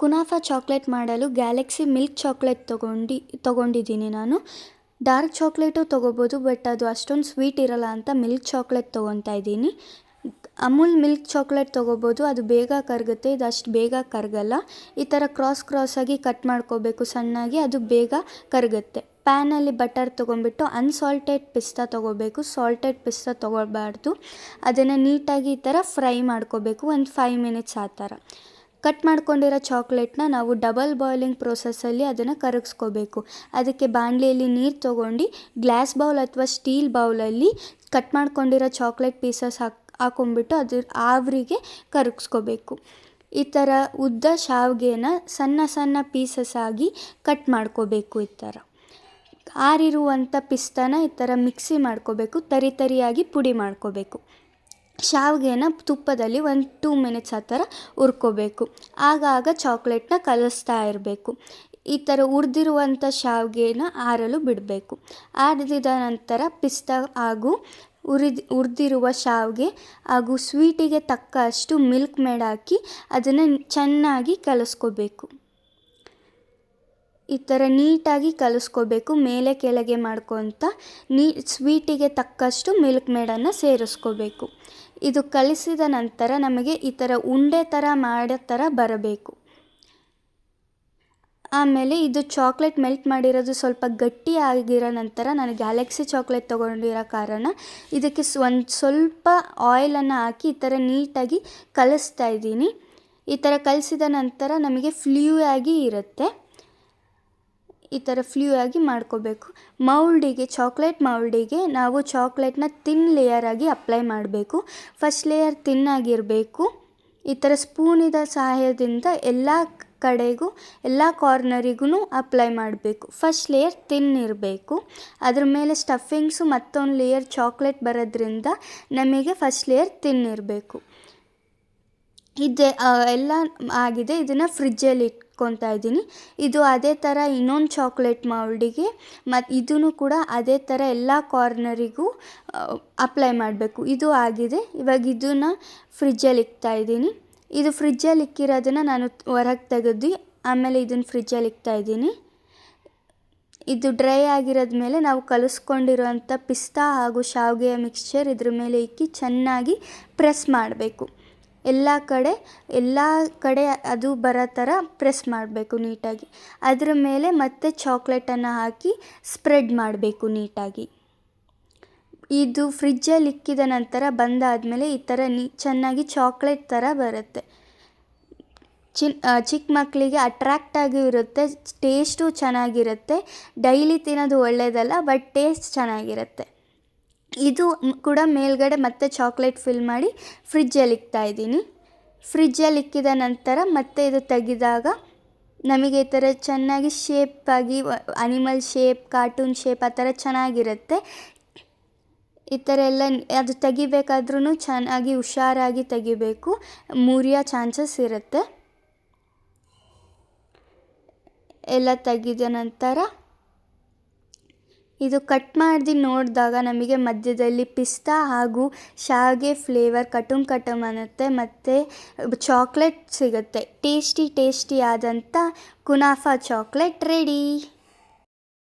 ಕುನಾಫಾ chocolate ಮಾಡಲು Galaxy milk chocolate ತೊಗೊಂಡು, ತೊಗೊಂಡಿದ್ದೀನಿ ನಾನು. ಡಾರ್ಕ್ ಚಾಕ್ಲೇಟು ತೊಗೋಬೋದು, ಬಟ್ ಅದು ಅಷ್ಟೊಂದು ಸ್ವೀಟ್ ಇರಲ್ಲ ಅಂತ ಮಿಲ್ಕ್ ಚಾಕ್ಲೇಟ್ ತೊಗೊತಾ ಇದ್ದೀನಿ. ಅಮೂಲ್ ಮಿಲ್ಕ್ ಚಾಕ್ಲೇಟ್ ತೊಗೋಬೋದು, ಅದು ಬೇಗ ಕರಗುತ್ತೆ, ಇದು ಅಷ್ಟು ಬೇಗ ಕರಗಲ್ಲ. ಈ ಥರ ಕ್ರಾಸ್ ಕ್ರಾಸಾಗಿ ಕಟ್ ಮಾಡ್ಕೋಬೇಕು ಸಣ್ಣಾಗಿ, ಅದು ಬೇಗ ಕರಗುತ್ತೆ. ಪ್ಯಾನಲ್ಲಿ ಬಟರ್ ತೊಗೊಂಬಿಟ್ಟು ಅನ್ಸಾಲ್ಟೆಡ್ ಪಿಸ್ತಾ ತೊಗೋಬೇಕು, ಸಾಲ್ಟೆಡ್ ಪಿಸ್ತಾ ತೊಗೊಳ್ಬಾರ್ದು ಅದನ್ನು ನೀಟಾಗಿ ಈ ಥರ ಫ್ರೈ ಮಾಡ್ಕೋಬೇಕು, ಒಂದು ಫೈವ್ ಮಿನಿಟ್ಸ್ ಆ ಥರ. ಕಟ್ ಮಾಡ್ಕೊಂಡಿರೋ ಚಾಕ್ಲೇಟ್ನ ನಾವು ಡಬಲ್ ಬಾಯ್ಲಿಂಗ್ ಪ್ರೊಸೆಸ್ಸಲ್ಲಿ ಅದನ್ನು ಕರಗಿಸ್ಕೋಬೇಕು. ಅದಕ್ಕೆ ಬಾಣಲಿಯಲ್ಲಿ ನೀರು ತೊಗೊಂಡು ಗ್ಲಾಸ್ ಬೌಲ್ ಅಥವಾ ಸ್ಟೀಲ್ ಬೌಲಲ್ಲಿ ಕಟ್ ಮಾಡ್ಕೊಂಡಿರೋ ಚಾಕ್ಲೇಟ್ ಪೀಸಸ್ ಹಾಕ್, ಹಾಕೊಂಡ್ಬಿಟ್ಟು ಅದ್ರ ಆವ್ರಿಗೆ ಕರಗಿಸ್ಕೋಬೇಕು. ಈ ಥರ ಉದ್ದ ಶಾವಿಗೆನ ಸಣ್ಣ ಸಣ್ಣ ಪೀಸಸ್ ಆಗಿ ಕಟ್ ಮಾಡ್ಕೋಬೇಕು ಈ ಥರ. ಆರಿರುವಂಥ ಪಿಸ್ತಾನ ಈ ಥರ ಮಿಕ್ಸಿ ಮಾಡ್ಕೋಬೇಕು, ತರಿ ತರಿಯಾಗಿ ಪುಡಿ ಮಾಡ್ಕೋಬೇಕು. ಶಾವಿಗೆನ ತುಪ್ಪದಲ್ಲಿ ಒಂದು ಟೂ ಮಿನಿಟ್ಸ್ ಆ ಥರ ಹುರ್ಕೋಬೇಕು. ಆಗಾಗ ಚಾಕ್ಲೇಟ್ನ ಕಲಿಸ್ತಾ ಇರಬೇಕು. ಈ ಥರ ಉರಿದಿರುವಂಥ ಶಾವಿಗೆನ ಆರಲು ಬಿಡಬೇಕು. ಆರಿದ ನಂತರ ಪಿಸ್ತಾ ಹಾಗೂ ಹುರಿದು ಉರಿದಿರುವ ಶಾವಿಗೆ ಹಾಗೂ ಸ್ವೀಟಿಗೆ ತಕ್ಕಷ್ಟು ಮಿಲ್ಕ್ ಮೇಡ್ ಹಾಕಿ ಅದನ್ನು ಚೆನ್ನಾಗಿ ಕಲಿಸ್ಕೋಬೇಕು. ಈ ಥರ ನೀಟಾಗಿ ಕಲಿಸ್ಕೋಬೇಕು, ಮೇಲೆ ಕೆಳಗೆ ಮಾಡ್ಕೊತ ನೀ ಸ್ವೀಟಿಗೆ ತಕ್ಕಷ್ಟು ಮಿಲ್ಕ್ ಮೇಡನ್ನು ಸೇರಿಸ್ಕೋಬೇಕು. ಇದು ಕಲಿಸಿದ ನಂತರ ನಮಗೆ ಈ ಥರ ಉಂಡೆ ಥರ ಮಾಡೋ ಥರ ಬರಬೇಕು. ಆಮೇಲೆ ಇದು ಚಾಕ್ಲೇಟ್ ಮೆಲ್ಟ್ ಮಾಡಿರೋದು ಸ್ವಲ್ಪ ಗಟ್ಟಿ ಆಗಿರೋ ನಂತರ ನಾನು ಗ್ಯಾಲಕ್ಸಿ ಚಾಕ್ಲೇಟ್ ತೊಗೊಂಡಿರೋ ಕಾರಣ ಇದಕ್ಕೆ ಒಂದು ಸ್ವಲ್ಪ ಆಯಿಲನ್ನು ಹಾಕಿ ಈ ಥರ ನೀಟಾಗಿ ಕಲಿಸ್ತಾ ಇದ್ದೀನಿ. ಈ ಥರ ಕಲಿಸಿದ ನಂತರ ನಮಗೆ ಫ್ಲ್ಯೂ ಆಗಿ ಇರುತ್ತೆ. ಈ ಥರ ಫ್ಲ್ಯೂ ಆಗಿ ಮಾಡ್ಕೋಬೇಕು. ಮೌಲ್ಡಿಗೆ, ಚಾಕ್ಲೇಟ್ ಮೌಲ್ಡಿಗೆ ನಾವು ಚಾಕ್ಲೇಟ್ನ ತಿನ್ ಲೇಯರ್ ಆಗಿ ಅಪ್ಲೈ ಮಾಡಬೇಕು. ಫಸ್ಟ್ ಲೇಯರ್ ತಿನ್ನಾಗಿರಬೇಕು ಈ ಥರ ಸ್ಪೂನಿದ ಸಹಾಯದಿಂದ ಎಲ್ಲ ಕಡೆಗೂ, ಎಲ್ಲ ಕಾರ್ನರಿಗೂ ಅಪ್ಲೈ ಮಾಡಬೇಕು. ಫಸ್ಟ್ ಲೇಯರ್ ತಿನ್ ಇರಬೇಕು. ಅದ್ರ ಮೇಲೆ ಸ್ಟಫಿಂಗ್ಸು ಮತ್ತೊಂದು ಲೇಯರ್ ಚಾಕ್ಲೇಟ್ ಬರೋದ್ರಿಂದ ನಮಗೆ ಫಸ್ಟ್ ಲೇಯರ್ ತಿನ್ ಇರಬೇಕು. ಇದೆ ಎಲ್ಲ ಆಗಿದೆ. ಇದನ್ನು ಫ್ರಿಜ್ಜಲ್ಲಿ ಇಟ್ಕೊತಾ ಇದ್ದೀನಿ. ಇದು ಅದೇ ಥರ ಇನ್ನೊಂದು ಚಾಕ್ಲೇಟ್ ಮೌಲ್ಡಿಗೆ ಮತ್ತು ಇದೂ ಕೂಡ ಅದೇ ಥರ ಎಲ್ಲ ಕಾರ್ನರಿಗೂ ಅಪ್ಲೈ ಮಾಡಬೇಕು. ಇದು ಆಗಿದೆ. ಇವಾಗ ಇದನ್ನು ಫ್ರಿಜ್ಜಲ್ಲಿ ಇಕ್ತಾ ಇದ್ದೀನಿ. ಇದು ಫ್ರಿಜ್ಜಲ್ಲಿ ಇಕ್ಕಿರೋದನ್ನು ನಾನು ಹೊರಗೆ ತೆಗೆದು, ಆಮೇಲೆ ಇದನ್ನು ಫ್ರಿಜ್ಜಲ್ಲಿ ಇಕ್ತಾ ಇದ್ದೀನಿ. ಇದು ಡ್ರೈ ಆಗಿರೋದ ಮೇಲೆ ನಾವು ಕಲಿಸ್ಕೊಂಡಿರೋಂಥ ಪಿಸ್ತಾ ಹಾಗೂ ಶಾವಿಗೆಯ ಮಿಕ್ಸ್ಚರ್ ಇದ್ರ ಮೇಲೆ ಇಕ್ಕಿ ಚೆನ್ನಾಗಿ ಪ್ರೆಸ್ ಮಾಡಬೇಕು. ಎಲ್ಲ ಕಡೆ ಎಲ್ಲ ಕಡೆ ಅದು ಬರೋ ಥರ ಪ್ರೆಸ್ ಮಾಡಬೇಕು ನೀಟಾಗಿ. ಅದರ ಮೇಲೆ ಮತ್ತೆ ಚಾಕ್ಲೇಟನ್ನು ಹಾಕಿ ಸ್ಪ್ರೆಡ್ ಮಾಡಬೇಕು ನೀಟಾಗಿ. ಇದು ಫ್ರಿಜ್ಜಲ್ಲಿ ಇಕ್ಕಿದ ನಂತರ ಬಂದಾದಮೇಲೆ ಈ ಥರ ನೀ, ಚೆನ್ನಾಗಿ ಚಾಕ್ಲೇಟ್ ಥರ ಬರುತ್ತೆ. ಚಿನ್ ಚಿಕ್ಕ ಮಕ್ಕಳಿಗೆ ಅಟ್ರ್ಯಾಕ್ಟ್ ಇರುತ್ತೆ, ಟೇಸ್ಟು ಚೆನ್ನಾಗಿರುತ್ತೆ. ಡೈಲಿ ತಿನ್ನೋದು ಒಳ್ಳೆಯದಲ್ಲ ಬಟ್ ಟೇಸ್ಟ್ ಚೆನ್ನಾಗಿರುತ್ತೆ. ಇದು ಕೂಡ ಮೇಲ್ಗಡೆ ಮತ್ತೆ ಚಾಕ್ಲೇಟ್ ಫಿಲ್ ಮಾಡಿ ಫ್ರಿಜ್ಜಲ್ಲಿ ಇಕ್ತಾ ಇದ್ದೀನಿ. ಫ್ರಿಜ್ಜಲ್ಲಿ ಇಕ್ಕಿದ ನಂತರ ಮತ್ತೆ ಇದು ತೆಗೆದಾಗ ನಮಗೆ ಈ ಥರ ಚೆನ್ನಾಗಿ ಶೇಪಾಗಿ ಅನಿಮಲ್ ಶೇಪ್, ಕಾರ್ಟೂನ್ ಶೇಪ್ ಆ ಥರ ಚೆನ್ನಾಗಿರುತ್ತೆ. ಈ ಥರ ಎಲ್ಲ ಅದು ತೆಗಿಬೇಕಾದ್ರೂ ಚೆನ್ನಾಗಿ ಹುಷಾರಾಗಿ ತೆಗಿಬೇಕು. ಮುರಿಯೋ ಚಾನ್ಸಸ್ ಇರುತ್ತೆ. ಎಲ್ಲ ತೆಗೆದ ನಂತರ ಇದು ಕಟ್ ಮಾಡಿ ನೋಡಿದಾಗ ನಮಗೆ ಮಧ್ಯದಲ್ಲಿ ಪಿಸ್ತಾ ಹಾಗೂ ಶಾವಿಗೆ ಫ್ಲೇವರ್ ಕಟುಮ್ ಕಟುಮ್ ಅನ್ನುತ್ತೆ. ಮತ್ತು ಚಾಕ್ಲೇಟ್ ಸಿಗುತ್ತೆ. ಟೇಸ್ಟಿ ಟೇಸ್ಟಿ ಆದಂಥ ಕುನಾಫಾ ಚಾಕ್ಲೇಟ್ ರೆಡಿ